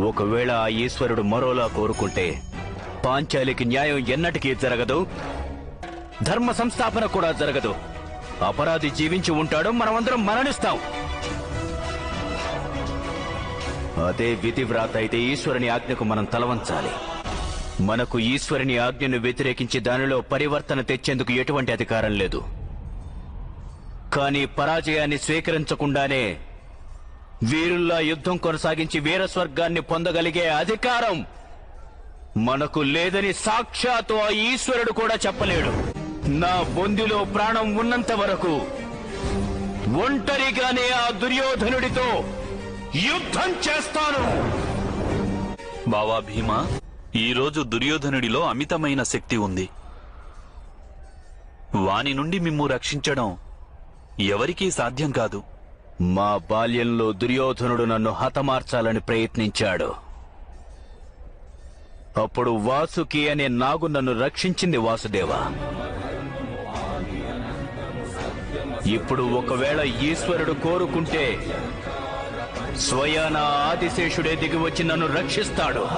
ఒకవేళ ఆ ఈశ్వరుడు మరోలా కోరుకుంటే పాంచాలికి న్యాయం ఎన్నటికీ జరగదు ధర్మ సంస్థాపన కూడా జరగదు. అపరాధి జీవించి ఉంటాడు మనమందరం మరణిస్తాం. అదే విధి వ్రాత అయితే ఈశ్వరుని ఆజ్ఞకు మనం తలవంచాలి. మనకు ఈశ్వరుని ఆజ్ఞను వ్యతిరేకించి దానిలో పరివర్తన తెచ్చేందుకు ఎటువంటి అధికారం లేదు. కానీ పరాజయాన్ని స్వీకరించకుండానే వీరుల్లా యుద్ధం కొనసాగించి వీర స్వర్గాన్ని పొందగలిగే అధికారం మనకు లేదని సాక్షాత్తు ఆ ఈశ్వరుడు కూడా చెప్పలేడు. నా బొందిలో ప్రాణం ఉన్నంత వరకు ఒంటరిగానే ఆ దుర్యోధనుడితో యుద్ధం చేస్తాను. బావా భీమా ఈరోజు దుర్యోధనుడిలో అమితమైన శక్తి ఉంది. వాని నుండి మిమ్ము రక్షించడం ఎవరికీ సాధ్యం కాదు. మా బాల్యంలో దుర్యోధనుడు నన్ను హతమార్చాలని ప్రయత్నించాడు. అప్పుడు వాసుకి అనే నాగు నన్ను రక్షించింది వాసుదేవ. ఇప్పుడు ఒకవేళ ఈశ్వరుడు కోరుకుంటే స్వయాన ఆదిశేషుడే దిగి వచ్చి నన్ను రక్షిస్తాడు.